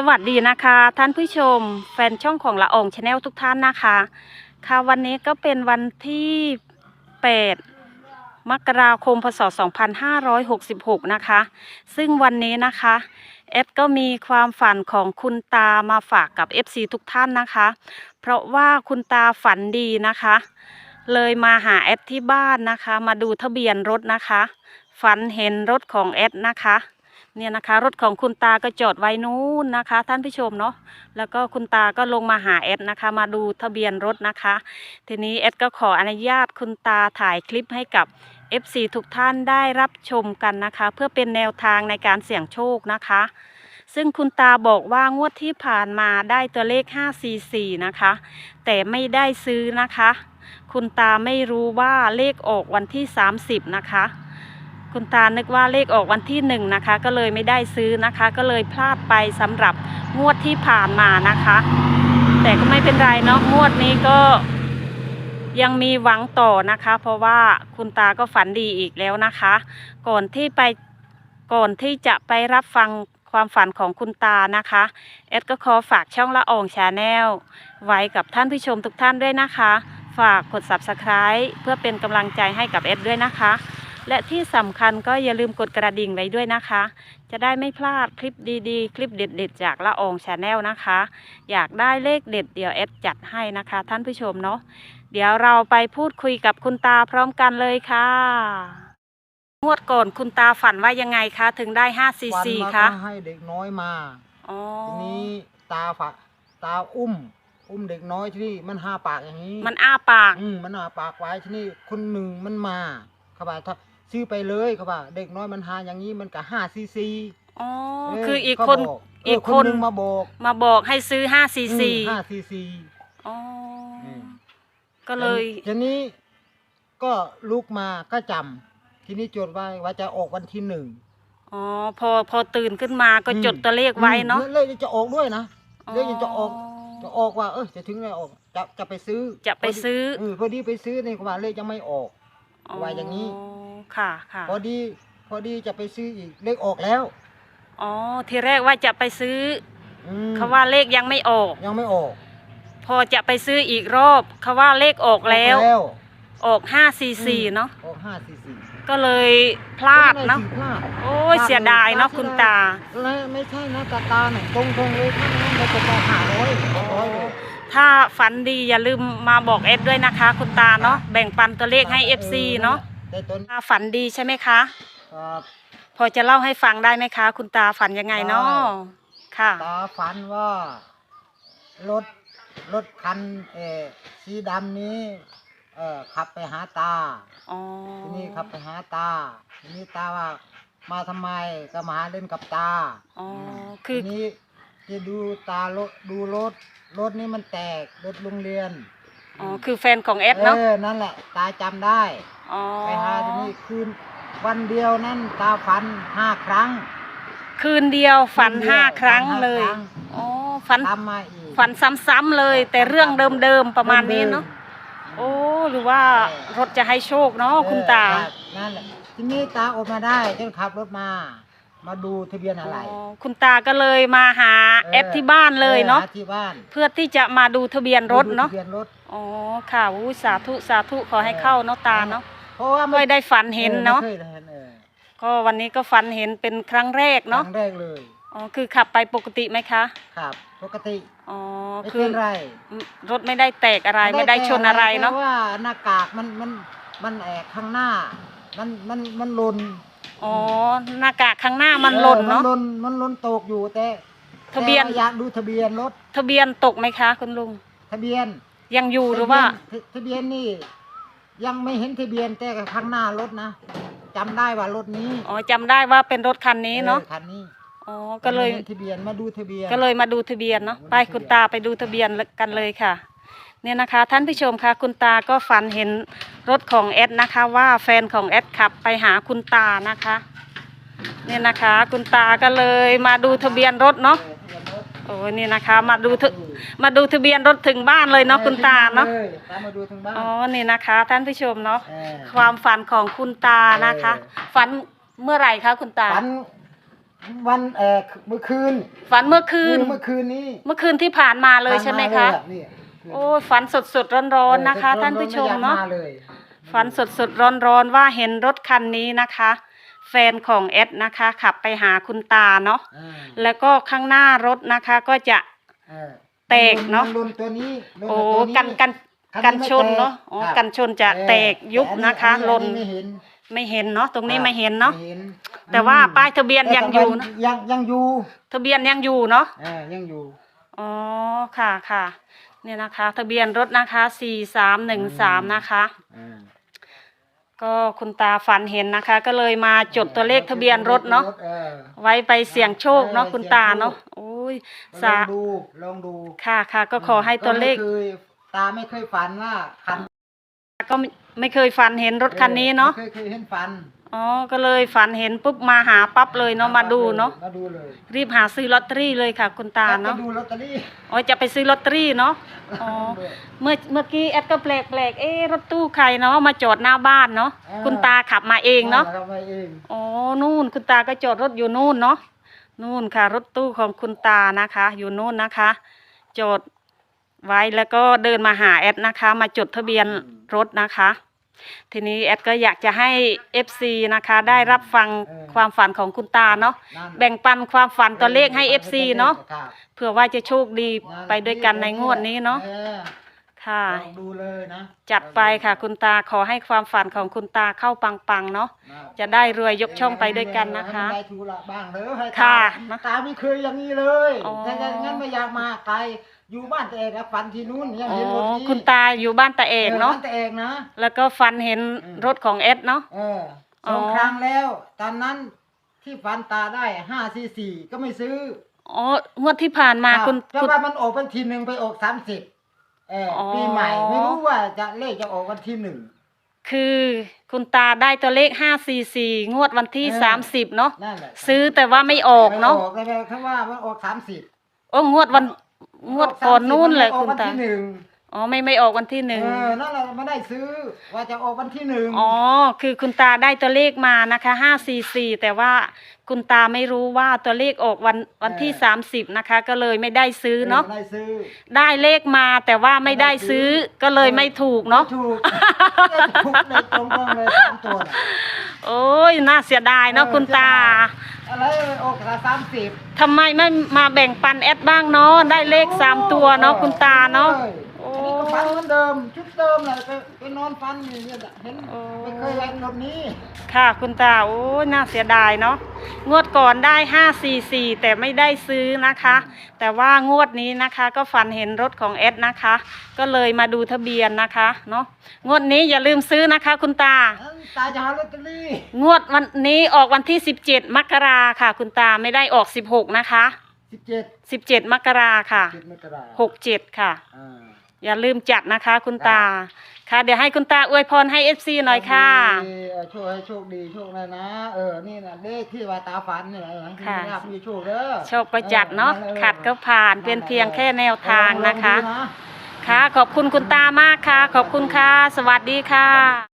สวัสดีนะคะ ท่านผู้ชม แฟนช่องของละอองชาแนลทุกท่านนะคะ ค่ะวันนี้ก็เป็นวันที่ 8 มกราคมพศ 2566 นะคะ ซึ่งวันนี้นะคะเอดก็มีความฝันของคุณตามาฝากกับ FC ทุกท่านนะคะ เพราะว่าคุณตาฝันดีนะคะ เลยมาหาแอดที่บ้านนะคะ มาดูทะเบียนรถนะคะ ฝันเห็นรถของแอดนะคะ เนี่ยนะคะ รถของคุณตาก็จอดไว้นู้นนะคะ ท่านผู้ชมเนาะแล้วก็คุณตาก็ลงมาหาแอดนะคะ มาดูทะเบียนรถนะคะ ทีนี้แอดก็ขออนุญาตคุณตาถ่ายคลิปให้กับ FC ทุกท่านได้รับชมกันนะคะ เพื่อเป็นแนวทางในการเสี่ยงโชคนะคะ ซึ่งคุณตาบอกว่างวดที่ผ่านมาได้ตัวเลข 544 นะคะ แต่ไม่ได้ซื้อนะคะ คุณตาไม่รู้ว่าเลขออกวันที่ 30 นะคะ คุณตานึกว่าเลขออกวันที่หนึ่งนะคะ ก็เลยไม่ได้ซื้อนะคะ ก็เลยพลาดไปสำหรับงวดที่ผ่านมานะคะ แต่ก็ไม่เป็นไรเนาะงวดนี้ก็ยังมีหวังต่อนะคะ เพราะว่าคุณตาก็ฝันดีอีกแล้วนะคะ ก่อนที่ไปก่อนที่จะไปรับฟังความฝันของคุณตานะคะเอดก็ขอฝากช่องละอองชาแนลไว้กับท่านผู้ชมทุกท่านด้วยนะคะ ฝากกด subscribe เพื่อเป็นกำลังใจให้กับเอดด้วยนะคะ และที่สำคัญก็อย่าลืมกดกระดิ่งไว้ด้วยนะคะ จะได้ไม่พลาดคลิปดีๆ คลิปเด็ด ๆ จากละอองชาแนลนะคะ อยากได้เลขเด็ดเดี๋ยวเอดจัดให้นะคะ ท่านผู้ชมเนาะเดี๋ยวเราไปพูดคุยกับคุณตาพร้อมกันเลยค่ะ งวดก่อนคุณตาฝันว่ายังไงคะ ถึงได้ห้าซีวันซีมาคะก็ให้เด็กน้อยมาอ๋อทีนี้ตาฝะตาอุ้ม อุ้มเด็กน้อยที่นี่มันห้าปากอย่างนี้มันอ้าปาก อืมมันห้าปากไว้ที่นี่คนหนึ่งมันมาเขาบอกถ้า ซื้อไปเลยเขาบอกเด็กน้อยมันหาอย่างนี้มันก็ห้าซีซีอ๋อเคืออีกเขาคนบอีกเคนหนึ่งมาบอกมาบอกให้ซื้อห้าซีซีห้าซีซีอ๋ออมก็เลยทีนี้ก็ลุกมาก็จำทีนี้จดไว้ว่าจะออกวันที่หนึ่งอ๋อพอพอตื่นขึ้นมาก็จดตัวเลขไว้เนาะอืมเลขจะออกด้วยนะเลขจะออกจะออกว่าเออจะถึงแล้วออกจะจะไปซื้อ จะไปซื้อเออพอดีไปซื้อในว่าเลขยังไม่ออกว่าอย่างนี้ ค่ะค่ะพอดีพอดีจะไปซื้ออีกเลขออกแล้วอ๋อทีแรกว่าจะไปซื้ออืมเขาว่าเลขยังไม่ออก ยังไม่ออกพอจะไปซื้ออีกรอบเขาว่าเลขออกแล้ว ออกแล้วออกห้าซีซีอืมเนาะออกห้าสี่สี่ก็เลยพลาดเนาะพลาด โอ้ยเสียดายเนาะคุณตา แล้วไม่ใช่นะตาตาเนี่ยตรงตรงๆเลยถ้างั้นเราจะต้องหาร้อยร้อยเลย ถ้าฝันดีอย่าลืมมาบอกเอสด้วยนะคะ คุณตาเนาะแบ่งปันตัวเลขให้ FC เนาะ แต่ตอนถ้าฝันดีใช่ไหมคะ ครับ พอจะเล่าให้ฟังได้ไหมคะ คุณตาฝันยังไงเนาะได้ค่ะ ตาฝันว่ารถรถคันเออสีดำนี้เออขับไปหาตา อ๋อทีนี้ขับไปหาตา ทีนี้ตาว่ามาทำไมก็มาหาเล่นกับตาอ๋อมคือ ทีนี้จะดูตารถดูรถรถนี้มันแตกรถโรงเรียน อ๋อคือแฟนของเอสเนาะเออนั่นแหละ ตาจำได้อ๋อไปหาทีนี้คืนวันเดียวนั่นตาฝันห้าครั้งคืนเดียวฝันคืนเดียวห้าครั้งฝันห้าเลยครั้งอ๋อฝัน ตามมาอีก ฝันซ้ำๆเลย แต่เรื่องเดิมๆประมาณนี้เนาะโอ้หรือว่ารถจะให้โชคเนาะคุณตาเออครับนั่นแหละทีนี้ตาออกมาได้จนขับรถมา มาดูทะเบียนอะไร อ๋อคุณตาก็เลยมาหาเอสที่บ้านเลยเนาะออหที่บ้านเพื่อที่จะมาดูทะเบียนรถเนาะมดูทะเบียนรถ อ๋อค่ะอู้สาธุสาธุขอให้เข้าเนาะตาเนาะเพราะว่าไม่ได้ฝันเห็นเนาะออไม่คยเห็นเออก็วันนี้ก็ฝันเห็นเป็นครั้งแรกคเนาะรั้งแรกเลยอ๋อคือขับไปปกติไหมคะครับ ปกติอ๋อไม่คืเป็อนไรรถไม่ได้แตกอะไรไม่ได้ชนอะไรเนาะ แต่ว่าหน้ากากมันมันมันแอกข้างหน้า มันมันมันหล่น อ๋อหน้ากากข้างหน้ามันหล่นเนาะออมันหล่นมันหล่นตกอยู่แต่ทะเบียน แต่าอยากดูทะเบียนรถทะเบียนตกไหมคะคุณลุง ทะเบียนยังอยู่หรือว่า ทะทะเบียนนี่ ยังไม่เห็นทะเบียนแต่ข้างหน้ารถนะจำได้ว่ารถนี้อ๋อจำได้ว่าเป็นรถคันนี้เนาะ ออคันนี้อ๋อ ก็เลยงไม่ห็นทะเบียนมาดูทะเบียน ก็เลยมาดูทะเบียนเนาะ ไปคุณตาไปดูทะเบียนกันเลยค่ะ เนี่ยนะคะ ท่านผู้ชมคะคุณตาก็ฝันเห็น รถของแอดนะคะว่าแฟนของแอดขับไปหาคุณตานะคะเนี่ยนะคะคุณตาก็เลยมาดูทะเบียนรถเนาะเออทะเบียนรถโอ้ยนี่นะคะมาดูทะมาดูทะเบียนรถถึงบ้านเลยเนาะคุณตาเนาะออตามมาดูทางบ้านอ๋อนี่นะคะ ท่านผู้ชมเนาะเออความฝันของคุณตานะคะเออฝันเมื่อไหร่คะคุณตาฝันวันเอ่อเมื่อคืน ฝันเมื่อคืนเมื่อคืนนี้เมื่อคืนที่ผ่านมาเลยใช่ไหมคะ ผ่านาเลยอนี่โอ้ยฝันสดสดร้อนร้อนๆนะคะ ท่านผู้ชมเนาะไอยกเลยฝันสดสดร้อนร้อนๆว่าเห็นรถคันนี้นะคะ แฟนของแอดนะคะ ขับไปหาคุณตาเนาะอ่าแล้วก็ข้างหน้ารถนะคะก็จะ เออแตกเนอะ มัรุนตัวนี้รุนโอ้ตัวกันกันคักันไม่ชนเนาะแตกอ๋อครับกันชนจะเออแตกยุบแต่อันะคะอัหล่นไม่เห็นไม่เห็นเนาะตรงนี้ครับไม่เห็นเนาะไม่ห็แต่ว่าอืมป้ายทะเบียนยังอยู่นะยังยังอยู่ทะเบียนยังอยู่เนาะ เออยังอยู่ อ๋อค่ะค่ะ เนี่ยนะคะ ทะเบียนรถนะคะสี่สามหนึ่งสามนะคะ อ่าก็คุณตาฝันเห็นนะคะ ก็เลยมาจดตัวเลขทะเบียนรถเนาะออ ไว้ไปเสี่ยงโชคเนาะเออคุณเสี่ยงตาโชคเนาะโอ้ยลสาองดูลองดูค่ะค่ะก็ขอให้ตัวเลข ก็ไม่คยตาไม่เคยฝันว่าคันก็ไม่ไม่เคยฝันเห็นรถคันนี้เนาะไม่เคยเคยเห็นฝัน อ๋อ ก็เลยฝันเห็นปุ๊บมาหาปั๊บเลยเนาะมาดูเนาะ มาดูเลยรีบหาซื้อลอตเตอรี่เลยค่ะ คุณตาเนาะไปดูลอตเตอรี่ อ๋อจะไปซื้อลอตเตอรี่เนาะ อ๋อ เมื่อเมื่อกี้แอดก็แปลกแปลกๆเอ๊ะรถตู้ใครเนาะมาจอดหน้าบ้านเนาะคุณตาขับมาเองเนาะ ทำมาเองอ๋อ นู่นคุณตาก็จอดรถอยู่นู่นเนาะ นู่นค่ะ รถตู้ของคุณตานะคะ อยู่นู่นนะคะ จอดไว้แล้วก็เดินมาหาแอดนะคะ มาจดทะเบียนรถนะคะ ทีนี้แอดก็อยากจะให้ FC นะคะ ได้รับฟังความฝันของคุณตาเนาะนั่นแบ่งปันความฝันตัวเลขให้ FC เนาะครับเผื่อว่าจะโชคดีไปด้วยกันในงวดนี้เนาะออ ค่ะ ลองดูเลยนะจัดไปค่ะคุณตาขอให้ความฝันของคุณตาเข้าปังๆเนาะจะได้รวยยกช่องไปด้วยกันนะคะ ให้มัได้ทุระบ้างเด้อให้ตาค่ะตาไม่เคยอย่างนี้เลยอ๋อ ถ้าอย่างนั้นไม่อยากมาไกลอยู่บ้านตัวเองแล้วฝันที่นู้นยังอ๋อเห็นรถนี้คุณตาอยู่บ้านตาเอกเนาะบ้านตัวเองนะ แล้วก็ฝันเห็นอืม รถของเอสเนาะ เอออ๋สอองครั้งแล้ว ตอนนั้นที่ฝันตาได้ห้าสี่สี่ก็ไม่ซื้ออ๋องวดที่ผ่านมารับคุณแต่คุณว่ามันออกวันที่หนึ่งไปออกสามสิบ เออออ ปีใหม่ไม่รู้ว่าจะเลขจะออกวันที่หนึ่ง คือคุณตาได้ตัวเลขห้าสี่สี่งวดวันที่เออ สามสิบเนาะนั่นแหละซื้อแต่ว่าไม่ออกเนาะไม่ออกแต่เขาว่ามันออกสามสิบโอ้งวดวันงวดก่อนนู่นเลยออกคุณวันตาที่หนึ่ง อ๋อไม่ไม่ออกวันที่หนึ่งเออนั่นแหละไม่ได้ซื้อว่าจะออกวันที่หนึ่งอ๋อคือคุณตาได้ตัวเลขมานะคะห้าสี่สี่แต่ว่าคุณตาไม่รู้ว่าตัวเลขออกวันวันที่สามสิบนะคะ ก็เลยไม่ได้ซื้อเนาะไม่ได้ซื้อ ได้เลขมาแต่ว่าไม่ได้ซื้อก็เลยไม่ถูกเนาะถูกถูกเลยตรงๆเลยสามตัวน่ะโอ้ยน่าเสียดายเนาะเออคุณตา อะไรออกสามสิบทำไมไม่มาแบ่งปันแอดบ้างเนาะได้เลขสามตัวเนาะคุณตาเนาะโอ้ โอ้ฟันเหมือนเดิมชุดเดิมเลยไปไปนอนฟันอยู่เนี่ยเห็นโอ้ ไม่เคยแรงรถนี้ค่ะคุณตาโอ้ยน่าเสียดายเนาะงวดก่อนได้ห้าสี่สี่แต่ไม่ได้ซื้อนะคะ แต่ว่างวดนี้นะคะ ก็ฝันเห็นรถของแอดนะคะ ก็เลยมาดูทะเบียนนะคะเนาะงวดนี้อย่าลืมซื้อนะคะ คุณตาอันตาจะหาลอตเตอรี่ งวดวันนี้ออกวันที่ 17 มกราค่ะ คุณตาไม่ได้ออก 16 นะคะ สิบเจ็ด17 มกราค่ะ เจ็ดมกรา67 ค่ะ อ่า อย่าลืมจัดนะคะคุณตา ค่ะ เดี๋ยวให้คุณตาอวยพรให้ FC หน่อยค่ะดีเออโชคให้โชคดีโชคเลยนะ เออ นี่นะเลขที่ว่าตาฝันเนี่ยเออให้ค่ะมีลาภมีโชคเด้อโชคก็จัดเนาะออขัดก็ผ่านเป็นเพียงแค่แนวทางนะคะเออลองดูนะค่ะ ขอบคุณคุณตามากค่ะ ขอบคุณค่ะ สวัสดีค่ะ